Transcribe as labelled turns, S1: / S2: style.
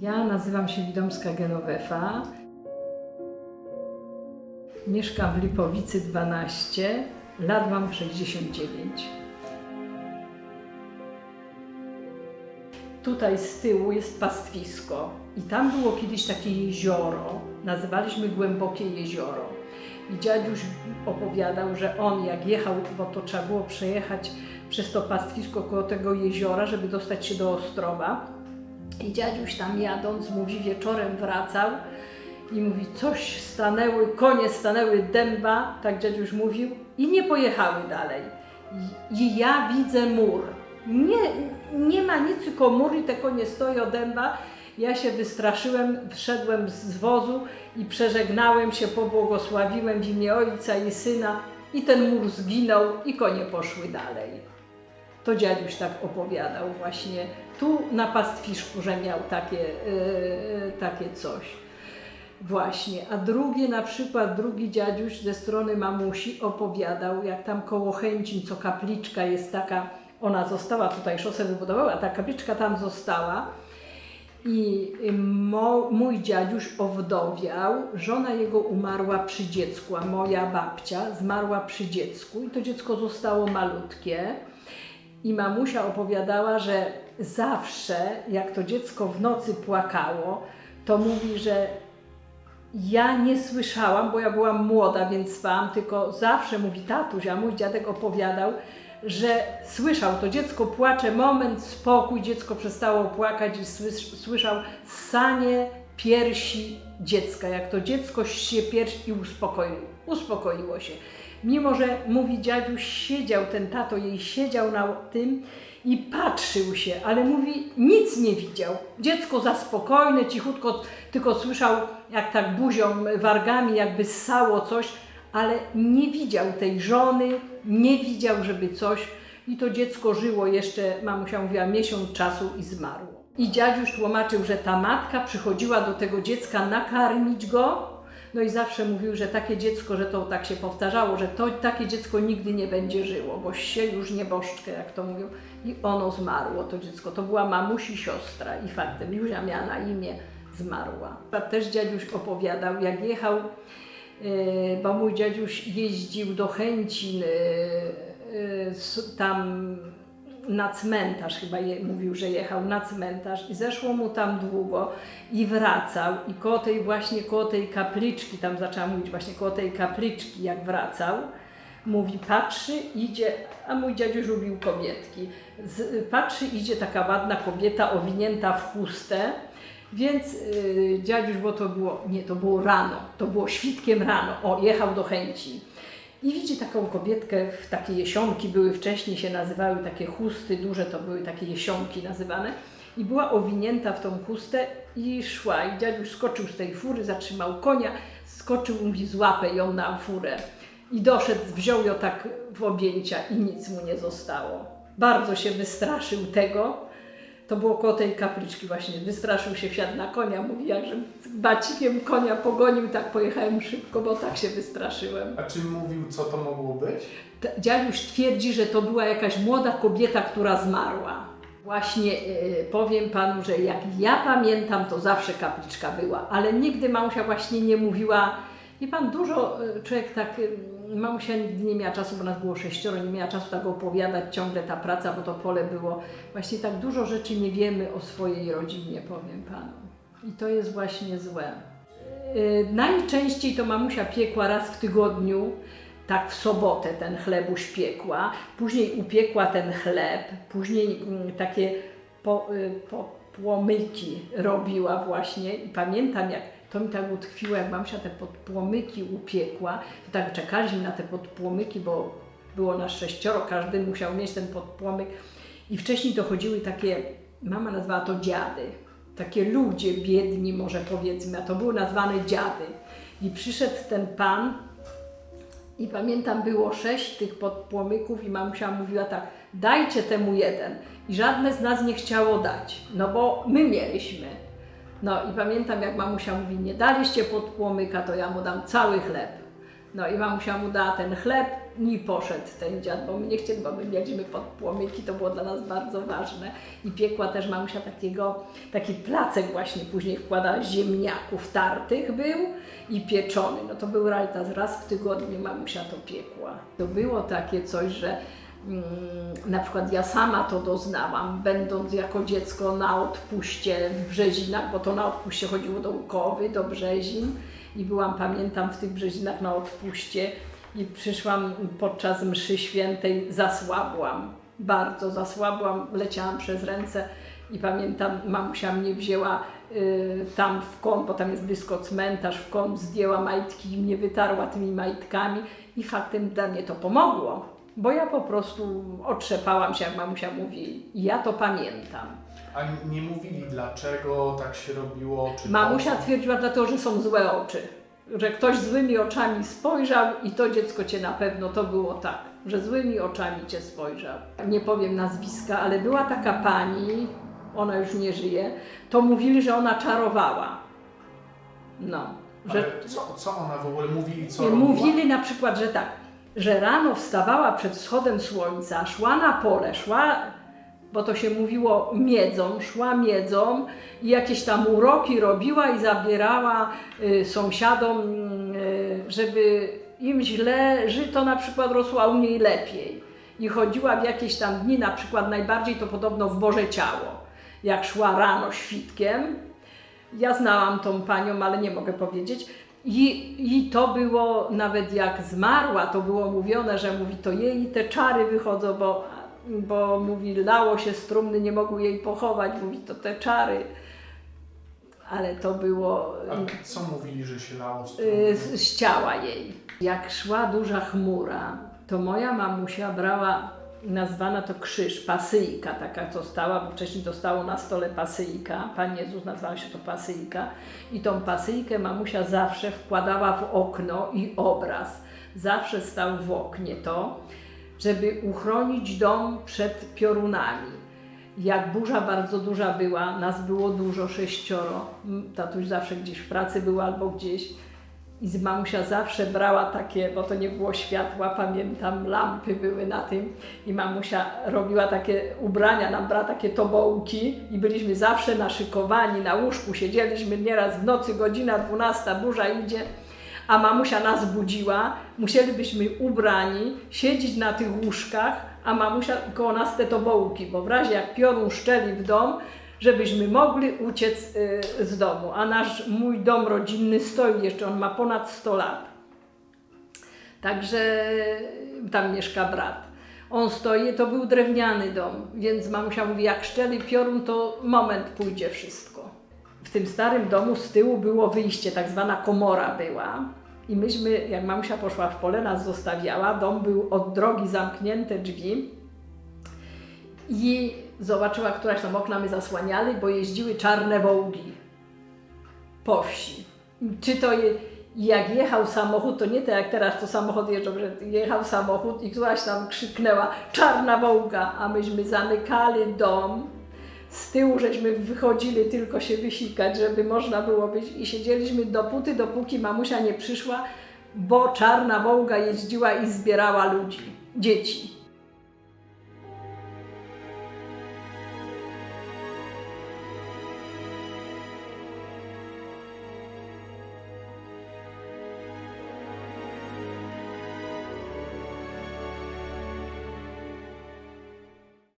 S1: Ja nazywam się Widomska Genovefa. Mieszkam w Lipowicy 12, lat mam 69. Tutaj z tyłu jest pastwisko i tam było kiedyś takie jezioro, nazywaliśmy Głębokie Jezioro. I dziaduś opowiadał, że on jak jechał, bo to trzeba było przejechać przez to pastwisko koło tego jeziora, żeby dostać się do Ostrowa. I dziaduś tam jadąc, mówi, wieczorem wracał i mówi, coś stanęły, konie stanęły dęba, tak dziaduś mówił, i nie pojechały dalej. I, ja widzę mur. Nie, nie ma nic, tylko mur i te konie stoją dęba. Ja się wystraszyłem, wszedłem z wozu i przeżegnałem się, pobłogosławiłem w imię Ojca i Syna i ten mur zginął i konie poszły dalej. To dziaduś tak opowiadał właśnie tu na pastwiszku, że miał takie, yy, takie coś. Właśnie. A drugie na przykład, drugi dziaduś ze strony mamusi opowiadał, jak tam koło Chęcin, co kapliczka jest taka, ona została tutaj, szosę wybudowała, ta kapliczka tam została. I mo, mój dziaduś owdowiał, żona jego umarła przy dziecku, a moja babcia zmarła przy dziecku i to dziecko zostało malutkie. I mamusia opowiadała, że zawsze jak to dziecko w nocy płakało, to mówi, że ja nie słyszałam, bo ja byłam młoda, więc spałam, tylko zawsze mówi tatuś, a mój dziadek opowiadał, że słyszał, to dziecko płacze, moment, spokój, dziecko przestało płakać i słys- słyszał ssanie piersi dziecka, jak to dziecko się piersi i uspokoiło się. Mimo, że mówi dziaduś, siedział ten tato jej, siedział na tym i patrzył się, ale mówi, nic nie widział. Dziecko za spokojne, cichutko, tylko słyszał, jak tak buzią, wargami jakby ssało coś, ale nie widział tej żony, nie widział, żeby coś. I to dziecko żyło jeszcze, mamusia mówiła, miesiąc czasu i zmarło. I dziaduś tłumaczył, że ta matka przychodziła do tego dziecka nakarmić go, no i zawsze mówił, że takie dziecko, że to tak się powtarzało, że to takie dziecko nigdy nie będzie żyło, bo się już nieboszczkę, jak to mówią. I ono zmarło, to dziecko. To była mamusi siostra i faktem, Józia miała na imię, zmarła. A też dziaduś opowiadał, jak jechał, e, bo mój dziaduś jeździł do Chęcin, e, e, tam na cmentarz, chyba je, mówił, że jechał na cmentarz i zeszło mu tam długo i wracał. I koło tej właśnie, koło tej kapliczki, tam zaczęła mówić właśnie koło tej kapliczki, jak wracał, mówi, patrzy, idzie, a mój dziaduś lubił kobietki, Z, patrzy, idzie taka ładna kobieta owinięta w chustę, więc yy, dziaduś, bo to było, nie, to było rano, to było świtkiem rano, o, jechał do chęci. I widzi taką kobietkę, w takie jesionki były wcześniej, się nazywały takie chusty duże, to były takie jesionki nazywane. I była owinięta w tą chustę i szła. I dziaduś skoczył z tej fury, zatrzymał konia, skoczył, mówi, złapę ją na furę. I doszedł, wziął ją tak w objęcia i nic mu nie zostało. Bardzo się wystraszył tego. To było koło tej kapliczki właśnie. Wystraszył się, wsiadł na konia, mówi, z bacikiem konia pogonił tak pojechałem szybko, bo tak się wystraszyłem.
S2: A czy mówił, co to mogło być?
S1: Dziaduś twierdzi, że to była jakaś młoda kobieta, która zmarła. Właśnie e, powiem panu, że jak ja pamiętam, to zawsze kapliczka była, ale nigdy mamusia właśnie nie mówiła. Wie pan, dużo e, człowiek tak, e, mamusia nie miała czasu, bo nas było sześcioro, nie miała czasu tak opowiadać ciągle ta praca, bo to pole było. Właśnie tak dużo rzeczy nie wiemy o swojej rodzinie, powiem panu. I to jest właśnie złe. E, Najczęściej to mamusia piekła raz w tygodniu, tak w sobotę ten chlebuś piekła, później upiekła ten chleb, później mm, takie po, y, po, płomyki robiła właśnie i pamiętam jak to mi tak utkwiło, jak mamusia te podpłomyki upiekła, to tak czekaliśmy na te podpłomyki, bo było nas sześcioro, każdy musiał mieć ten podpłomyk i wcześniej to chodziły takie, mama nazwała to dziady, takie ludzie biedni może powiedzmy, a to były nazwane dziady. I przyszedł ten pan, i pamiętam, było sześć tych podpłomyków i mamusia mówiła tak, dajcie temu jeden. I żadne z nas nie chciało dać, no bo my mieliśmy. No i pamiętam, jak mamusia mówi, nie daliście podpłomyka, to ja mu dam cały chleb. No i mamusia mu dała ten chleb i poszedł ten dziad, bo my nie chcieli, bo my mieliśmy pod płomyki, to było dla nas bardzo ważne. I piekła też mamusia takiego, taki placek właśnie później wkładała ziemniaków tartych był i pieczony. No to był rajtas, raz w tygodniu mamusia to piekła. To było takie coś, że na przykład ja sama to doznałam, będąc jako dziecko na odpuście w Brzezinach, bo to na odpuście chodziło do Łukowy, do Brzezin i byłam, pamiętam, w tych Brzezinach na odpuście i przyszłam podczas mszy świętej, zasłabłam, bardzo zasłabłam, leciałam przez ręce i pamiętam, mamusia mnie wzięła y, tam w kąt, bo tam jest blisko cmentarz, w kąt zdjęła majtki i mnie wytarła tymi majtkami i faktem dla mnie to pomogło, bo ja po prostu otrzepałam się, jak mamusia mówi i ja to pamiętam.
S2: A nie mówili dlaczego tak się robiło? Czy
S1: Mamusia
S2: co?
S1: twierdziła dlatego, że są złe oczy. Że ktoś złymi oczami spojrzał i to dziecko cię na pewno, to było tak, że złymi oczami cię spojrzał. Nie powiem nazwiska, ale była taka pani, ona już nie żyje, to mówili, że ona czarowała. No, że
S2: Ale co, co ona w ogóle mówili? Co robiła?
S1: mówili na przykład, że tak, że rano wstawała przed wschodem słońca, szła na pole, szła, bo to się mówiło miedzą, szła miedzą i jakieś tam uroki robiła i zabierała y, sąsiadom, y, żeby im źle żyto na przykład rosło, a u niej lepiej. I chodziła w jakieś tam dni, na przykład najbardziej to podobno w Boże Ciało, jak szła rano świtkiem, ja znałam tą panią, ale nie mogę powiedzieć. I, I to było, nawet jak zmarła, to było mówione, że mówi, to jej te czary wychodzą, bo, bo mówi, lało się strumny, nie mogły jej pochować, mówi, to te czary. Ale to było
S2: A co mówili, że się lało z
S1: y, z, z ciała jej. Jak szła duża chmura, to moja mamusia brała, nazwana to krzyż, pasyjka taka, co stała, bo wcześniej to stało na stole pasyjka, Pan Jezus się to pasyjka i tą pasyjkę mamusia zawsze wkładała w okno i obraz. Zawsze stał w oknie to, żeby uchronić dom przed piorunami. Jak burza bardzo duża była, nas było dużo, sześcioro, tatuś zawsze gdzieś w pracy był albo gdzieś i z mamusia zawsze brała takie, bo to nie było światła, pamiętam, lampy były na tym. I mamusia robiła takie ubrania, nam brała takie tobołki. I byliśmy zawsze naszykowani na łóżku, siedzieliśmy nieraz w nocy, godzina 12, burza idzie, a mamusia nas budziła, musielibyśmy ubrani siedzieć na tych łóżkach, a mamusia koło nas te tobołki, bo w razie jak piorun szczeli w dom, żebyśmy mogli uciec y, z domu. A nasz, mój dom rodzinny stoi jeszcze, on ma ponad 100 lat. Także tam mieszka brat. On stoi, to był drewniany dom, więc mamusia mówi, jak szczeli piorun, to moment pójdzie wszystko. W tym starym domu z tyłu było wyjście, tak zwana komora była. I myśmy, jak mamusia poszła w pole, nas zostawiała, dom był od drogi zamknięte drzwi. I zobaczyła, któraś tam okna my zasłaniali, bo jeździły czarne wołgi po wsi. Czy to je, jak jechał samochód, to nie tak jak teraz to samochód jeżdżą, że jechał samochód i któraś tam krzyknęła czarna wołga, a myśmy zamykali dom. Z tyłu żeśmy wychodzili tylko się wysikać, żeby można było być i siedzieliśmy dopóty, dopóki mamusia nie przyszła, bo czarna wołga jeździła i zbierała ludzi, dzieci.